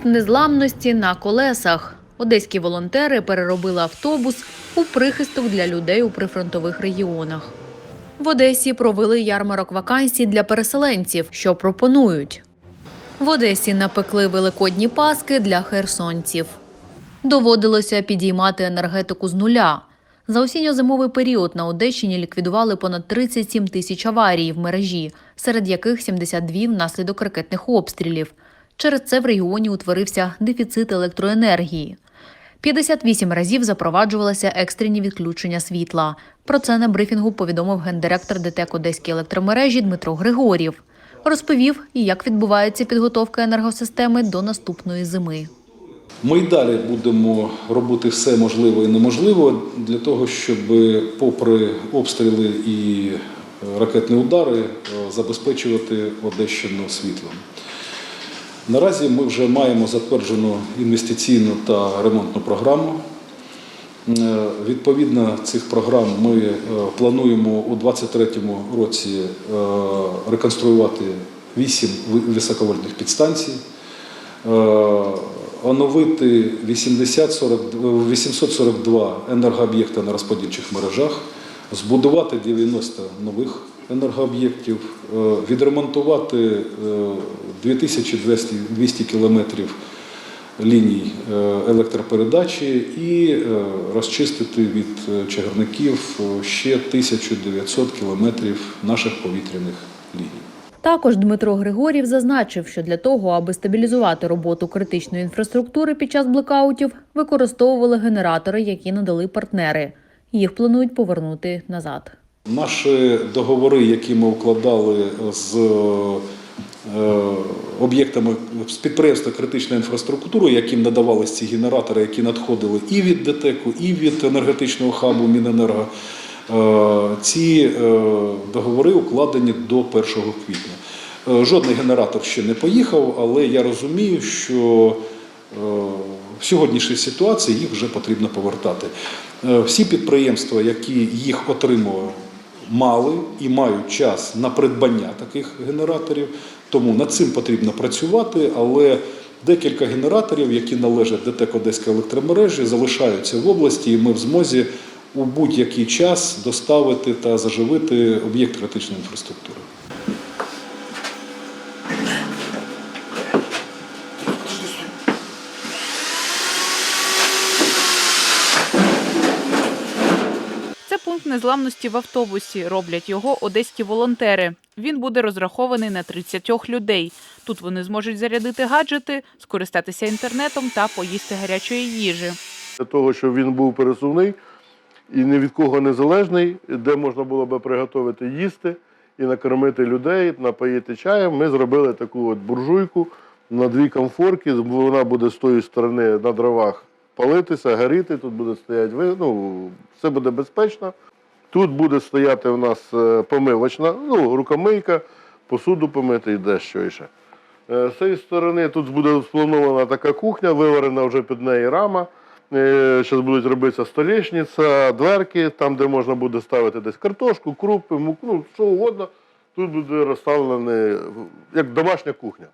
Пункт незламності на колесах. Одеські волонтери переробили автобус у прихисток для людей у прифронтових регіонах. В Одесі провели ярмарок вакансій для переселенців, що пропонують. В Одесі напекли великодні паски для херсонців. Доводилося підіймати енергетику з нуля. За осінньо-зимовий період на Одещині ліквідували понад 37 тисяч аварій в мережі, серед яких 72 внаслідок ракетних обстрілів. Через це в регіоні утворився дефіцит електроенергії. 58 разів запроваджувалися екстрені відключення світла. Про це на брифінгу повідомив гендиректор ДТЕК Одеської електромережі Дмитро Григорів. Розповів, як відбувається підготовка енергосистеми до наступної зими. Ми й далі будемо робити все можливе і неможливе для того, щоб, попри обстріли і ракетні удари, забезпечувати Одещину світлом. Наразі ми вже маємо затверджену інвестиційну та ремонтну програму. Е, Відповідно цих програм ми е, плануємо у 2023 році е, реконструювати 8 високовольтних підстанцій, оновити 842 енергооб'єкти на розподільчих мережах, збудувати 90 нових енергооб'єктів, е, відремонтувати е, 2200 200 кілометрів ліній е, електропередачі і е, розчистити від е, чагарників е, ще 1900 кілометрів наших повітряних ліній. Також Дмитро Григорів зазначив, що для того, аби стабілізувати роботу критичної інфраструктури під час блекаутів, використовували генератори, які надали партнери. Їх планують повернути назад. Наші договори, які ми укладали з е, об'єктами з підприємства критичної інфраструктури, яким надавалися ці генератори, які надходили і від ДТЕКу, і від енергетичного хабу Міненерго, е, ці е, договори укладені до 1 квітня. Жодний генератор ще не поїхав, але я розумію, що в сьогоднішній ситуації їх вже потрібно повертати. Всі підприємства, які їх отримували, мали і мають час на придбання таких генераторів, тому над цим потрібно працювати, але декілька генераторів, які належать ДТЕК Одеської електромережі, залишаються в області, і ми в змозі у будь-який час доставити та заживити об'єкт критичної інфраструктури. Пункт незламності в автобусі. Роблять його одеські волонтери. Він буде розрахований на 30 людей. Тут вони зможуть зарядити гаджети, скористатися інтернетом та поїсти гарячої їжі. для того, щоб він був пересувний і ні від кого не залежний, де можна було би приготувати їсти і накормити людей, напоїти чаєм. Ми зробили таку от буржуйку на дві комфорки. Вона буде з тої сторони на дровах палитися, горіти. Тут буде стояти ну, все буде безпечно. Тут буде стояти у нас е, помивочна, ну, рукомийка, посуду помити і дещо ще. Е, З цієї сторони тут буде спланована така кухня, виварена вже під неї рама. Зараз будуть робитися столешниця, дверки, там, де можна буде ставити десь картошку, крупи, муку, ну, що угодно. Тут буде розставлена як домашня кухня.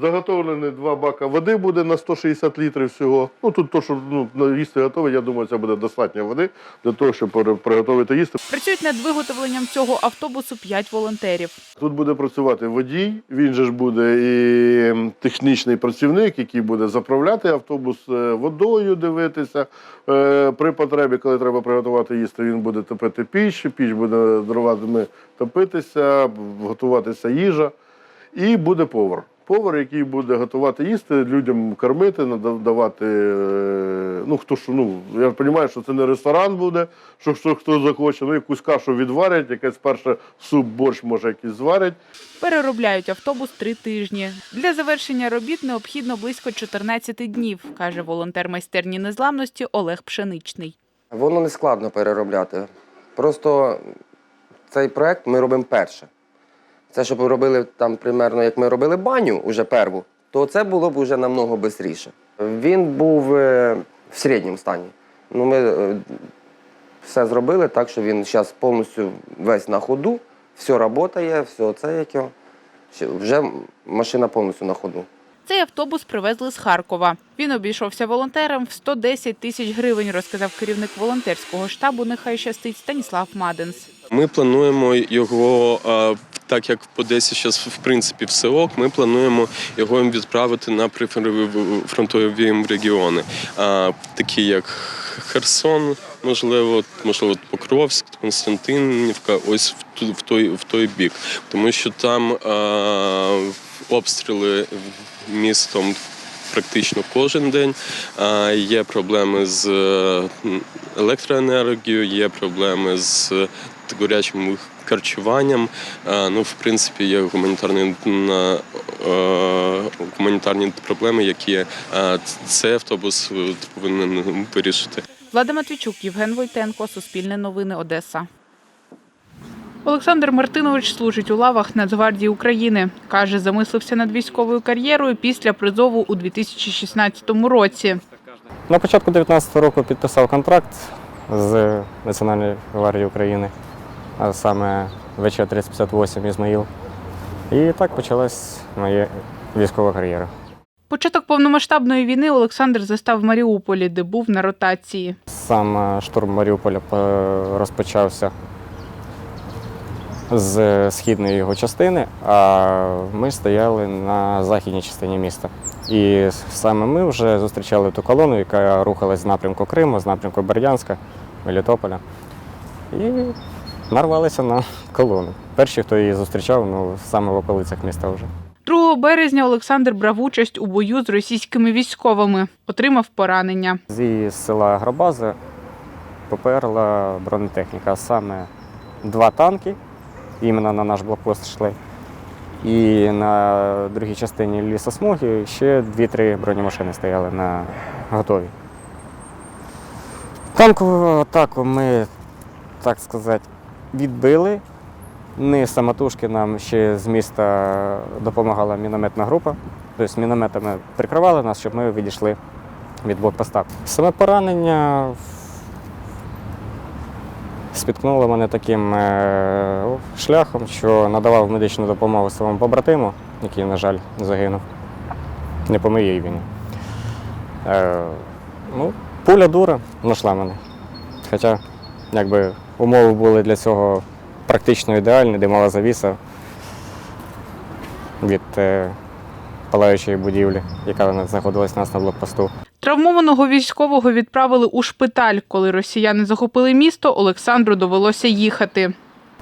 Заготовлені два бака води буде на 160 літрів всього. Ну тут то, що ну, їсти готове, я думаю, це буде достатньо води для того, щоб приготувати їсти. Працюють над виготовленням цього автобусу 5 волонтерів. Тут буде працювати водій, він же ж буде і технічний працівник, який буде заправляти автобус е, водою, дивитися. Е, При потребі, коли треба приготувати їсти, він буде топити піч, піч буде дровами топитися, готуватися їжа. І буде повар. Повар, який буде готувати їсти, людям кормити, давати. е, Ну, хто що, ну, я розумію, що це не ресторан буде, що, що хто захоче, ну якусь кашу відварять, якесь перше суп, борщ, може, якийсь зварять. Переробляють автобус три тижні. Для завершення робіт необхідно близько 14 днів, каже волонтер майстерні незламності Олег Пшеничний. Воно не складно переробляти. Просто цей проект ми робимо перше. Це щоб ми робили там примерно, як ми робили баню уже перву, то це було б вже намного швидше. Він був е, в середньому стані. Ну, ми е, все зробили так, що він зараз повністю весь на ходу, все працює, все це як його. Вже машина повністю на ходу. Цей автобус привезли з Харкова. Він обійшовся волонтерам в 110 тисяч гривень, розказав керівник волонтерського штабу Нехай щастить Станіслав Маденс. Ми плануємо його, а, так як в Одесі зараз в принципі все ок, ми плануємо його відправити на прифронтові регіони, а, такі як Херсон, можливо, можливо, Покровськ, Константинівка, ось в в той, в той бік. Тому що там обстріли містом практично кожен день. А, Є проблеми з е, електроенергією, є проблеми з гарячим харчуванням. Ну, в принципі, є гуманітарні, на- е, гуманітарні проблеми, які е, цей автобус е, повинен вирішити. Влада Матвійчук, Євген Войтенко, Суспільне новини, Одеса. Олександр Мартинович служить у лавах Нацгвардії України. Каже, замислився над військовою кар'єрою після призову у 2016 році. На початку 2019 року підписав контракт з Національною гвардією України, а саме ВЧ-3058 Ізмаїл. І так почалась моя військова кар'єра. Початок повномасштабної війни Олександр застав в Маріуполі, де був на ротації. Сам е, штурм Маріуполя е, розпочався з східної його частини, а ми стояли на західній частині міста. І саме ми вже зустрічали ту колону, яка рухалась з напрямку Криму, з напрямку Бердянська, Мелітополя. І нарвалися на колону. Перші, хто її зустрічав, ну саме в околицях міста вже. 2 березня Олександр брав участь у бою з російськими військовими, отримав поранення. Зі села Гробази поперла бронетехніка, саме два танки, іменно на наш блокпост йшли. І на другій частині лісосмуги ще дві-три бронемашини стояли на готові. Танкову атаку ми, так сказати, відбили. Не самотужки нам ще з міста допомагала мінометна група. Тобто мінометами прикривали нас, щоб ми відійшли від блокпоста. Саме поранення спіткнуло мене таким е, шляхом, що надавав медичну допомогу своєму побратиму, який, на жаль, загинув. Не по моїй війні. Е, ну, пуля дура знайшла мене. Хоча, якби умови були для цього практично ідеальні, димова завіса від е, палаючої будівлі, яка знаходилась у нас на блокпосту. Травмованого військового відправили у шпиталь. Коли росіяни захопили місто, Олександру довелося їхати.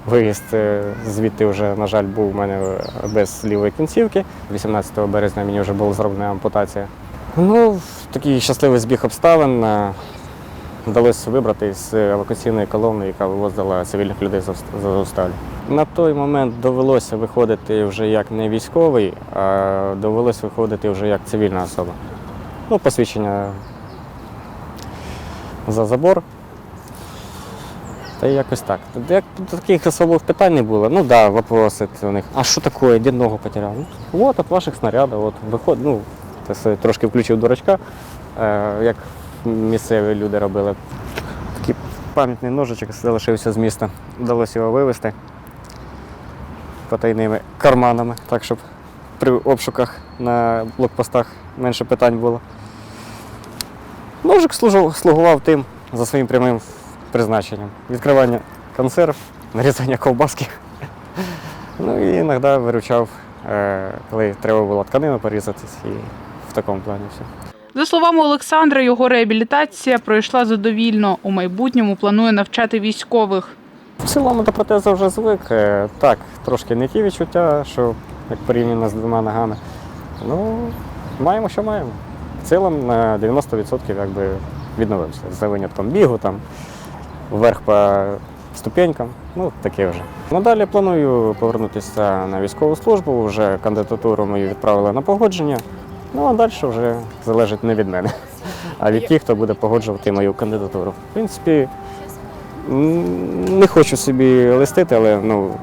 Виїзд е, звідти вже, на жаль, був у мене без лівої кінцівки. 18 березня мені вже була зроблена ампутація. Ну, такий щасливий збіг обставин е, вдалося вибрати з евакуаційної колони, яка вивозила цивільних людей з Азовсталі. На той момент довелося виходити вже як не військовий, а довелося виходити вже як цивільна особа. Ну, посвідчення за забор. Та якось так. Як таких особливих питань не було. Ну да, вопроси у них. А що таке? Де ногу потеряв? Ну, от від ваших снарядів, от виход, ну, трошки включив дурачка, е, як місцеві люди робили. Такий пам'ятний ножичок залишився з міста. Вдалося його вивезти потайними карманами, так щоб при обшуках на блокпостах менше питань було. Ножик служив, слугував тим за своїм прямим призначенням. Відкривання консерв, нарізання ковбаски. Ну і іноді виручав, е, коли треба було тканину порізатись, і в такому плані все. За словами Олександра, його реабілітація пройшла задовільно. У майбутньому планує навчати військових. В цілому до протезу вже звик. Е, Так, трошки не ті відчуття, що як порівняно з двома ногами. Ну, маємо, що маємо. В цілому на 90% якби відновився. За винятком бігу, там, вверх по ступенькам, ну таке вже. Надалі планую повернутися на військову службу, вже кандидатуру мою відправили на погодження. Ну а далі вже залежить не від мене, а від тих, хто буде погоджувати мою кандидатуру. В принципі, Не хочу собі листити, але ну,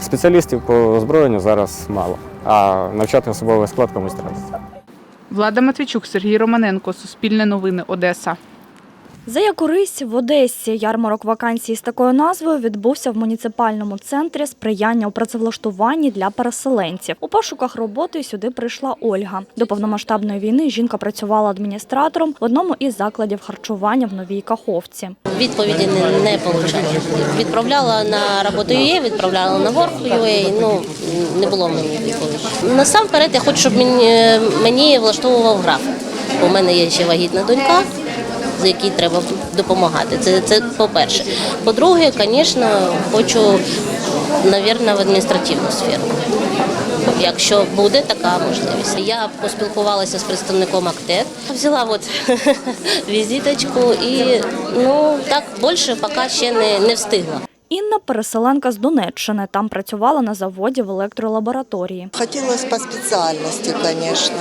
спеціалістів по озброєнню зараз мало. А навчати особовий склад комусь треба. Влада Матвійчук, Сергій Романенко, Суспільне новини, Одеса. За яку рись в Одесі ярмарок вакансій з такою назвою відбувся в муніципальному центрі сприяння у працевлаштуванні для переселенців. У пошуках роботи сюди прийшла Ольга. До повномасштабної війни жінка працювала адміністратором в одному із закладів харчування в Новій Каховці. Відповіді не, не отримала. Відправляла на роботу UA, відправляла на Work.ua, ну не було в мене відповіді. Насамперед я хочу, щоб мені, мені влаштовував графік. У мене є ще вагітна донька, з якій треба допомагати. Це, це по-перше. По-друге, звісно, хочу, мабуть, в адміністративну сферу. Якщо буде така можливість. Я поспілкувалася з представником АКТЕД, взяла от візиточку і ну так більше поки ще не, не встигла. Інна переселенка з Донеччини. Там працювала на заводі в електролабораторії. Хотелось по специальности, конечно.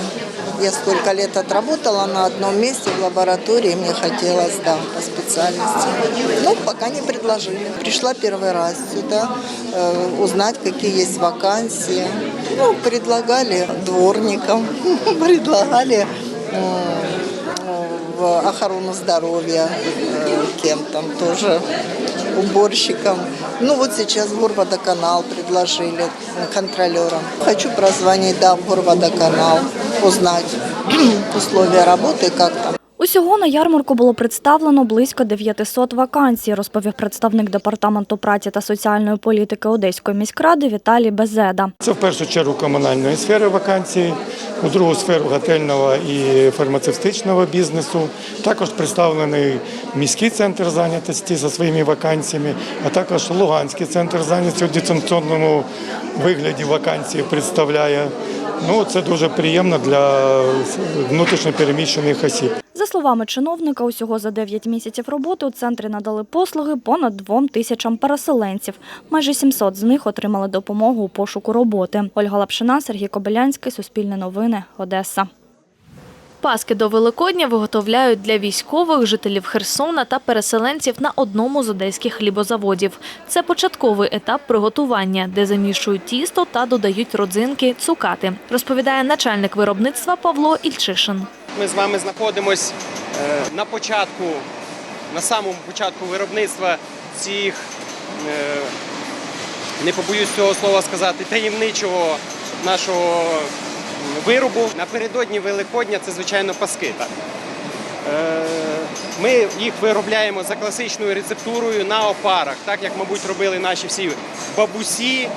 Я столько лет отработала на одном месте в лаборатории, мне хотелось, да, по специальности. Ну, пока не предложили. Пришла первый раз сюда э, узнать, какие есть вакансии. Ну, предлагали дворникам, предлагали в охрану здоровья, э, кем там тоже, уборщиком. Ну вот сейчас Горводоканал предложили контролером. Хочу прозвонить, да, Горводоканал, узнать условия работы, как там. Усього на ярмарку було представлено близько 900 вакансій, розповів представник департаменту праці та соціальної політики Одеської міськради Віталій Безеда. Це в першу чергу комунальної сфери вакансій, у другу сферу готельного і фармацевтичного бізнесу. Також представлений міський центр зайнятості за своїми вакансіями, а також Луганський центр зайнятості у дистанційному вигляді вакансії представляє. Ну, це дуже приємно для внутрішньопереміщених осіб. За словами чиновника, усього за 9 місяців роботи у центрі надали послуги понад двом тисячам переселенців. Майже 700 з них отримали допомогу у пошуку роботи. Ольга Лапшина, Сергій Кобилянський, Суспільне новини, Одеса. Паски до Великодня виготовляють для військових, жителів Херсона та переселенців на одному з одеських хлібозаводів. Це початковий етап приготування, де замішують тісто та додають родзинки, цукати, розповідає начальник виробництва Павло Ільчишин. Ми з вами знаходимось е, на початку, на самому початку виробництва цих, е, не побоюсь цього слова сказати, таємничого нашого виробу. Напередодні Великодня це, звичайно, паски. Так? Е, Ми їх виробляємо за класичною рецептурою на опарах, так як, мабуть, робили наші всі бабусі.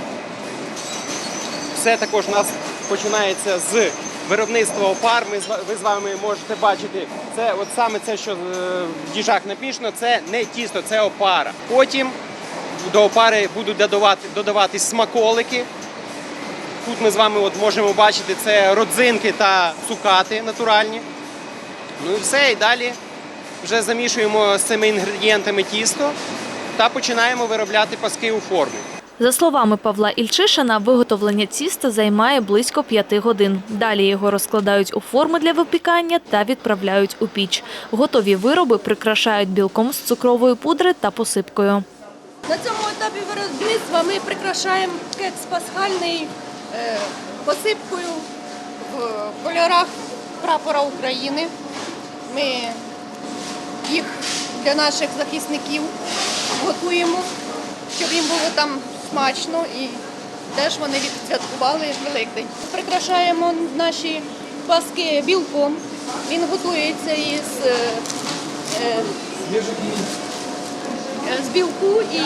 Все також у нас починається з виробництва опар. Ми ви з вами можете бачити, це от саме це, що е, в діжах напішано, це не тісто, це опара. Потім до опари будуть додавати, додаватись смаколики. Тут ми з вами от можемо бачити це родзинки та цукати натуральні. Ну і все, і далі вже замішуємо з цими інгредієнтами тісто та починаємо виробляти паски у формі. За словами Павла Ільчишина, виготовлення тіста займає близько п'яти годин. Далі його розкладають у форми для випікання та відправляють у піч. Готові вироби прикрашають білком з цукрової пудри та посипкою. На цьому етапі виробництва ми прикрашаємо кекс пасхальний посипкою в кольорах прапора України. Ми їх для наших захисників готуємо, щоб їм було там смачно і теж вони відсвяткували Великдень. Прикрашаємо наші паски білком. Він готується із е, е, з білку і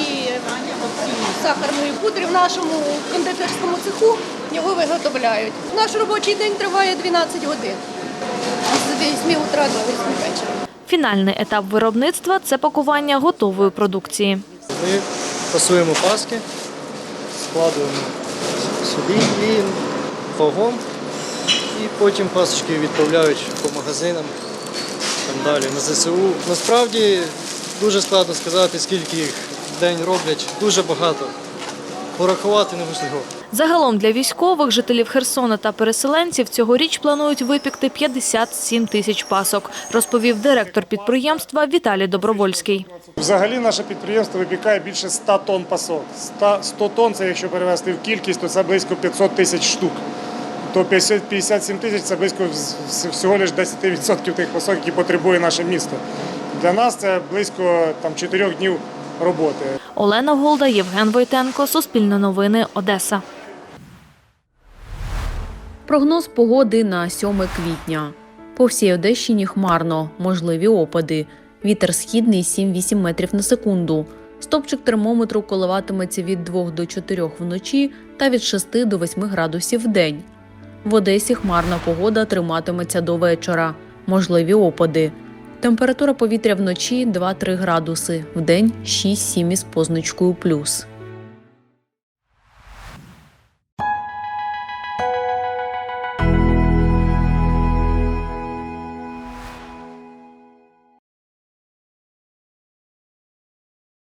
сахарної пудри в нашому кондитерському цеху його виготовляють. Наш робочий день триває 12 годин з 8 утра до 8 вечора. Фінальний етап виробництва це пакування готової продукції. Ми фасуємо паски, складуємо сюди і в вагон, і потім пасочки відправляють по магазинам, там далі на ЗСУ. Насправді дуже складно сказати, скільки їх в день роблять. Дуже багато. Порахувати неможливо. Загалом для військових, жителів Херсона та переселенців цьогоріч планують випікти 57 тисяч пасок, розповів директор підприємства Віталій Добровольський. Взагалі наше підприємство випікає більше 100 тонн пасок. 100, 100 тонн це якщо перевести в кількість, то це близько 500 тисяч штук. То 50 57 тисяч це близько всього лише 10% тих пасок, які потребує наше місто. Для нас це близько там, 4 днів роботи. Олена Голда, Євген Войтенко, Суспільне новини, Одеса. Прогноз погоди на 7 квітня. По всій Одещині хмарно, можливі опади. Вітер східний 7-8 метрів на секунду. Стопчик термометру коливатиметься від 2 до 4 вночі та від 6 до 8 градусів в день. В Одесі хмарна погода триматиметься до вечора. Можливі опади. Температура повітря вночі 2-3 градуси, вдень 6-7 із позначкою плюс.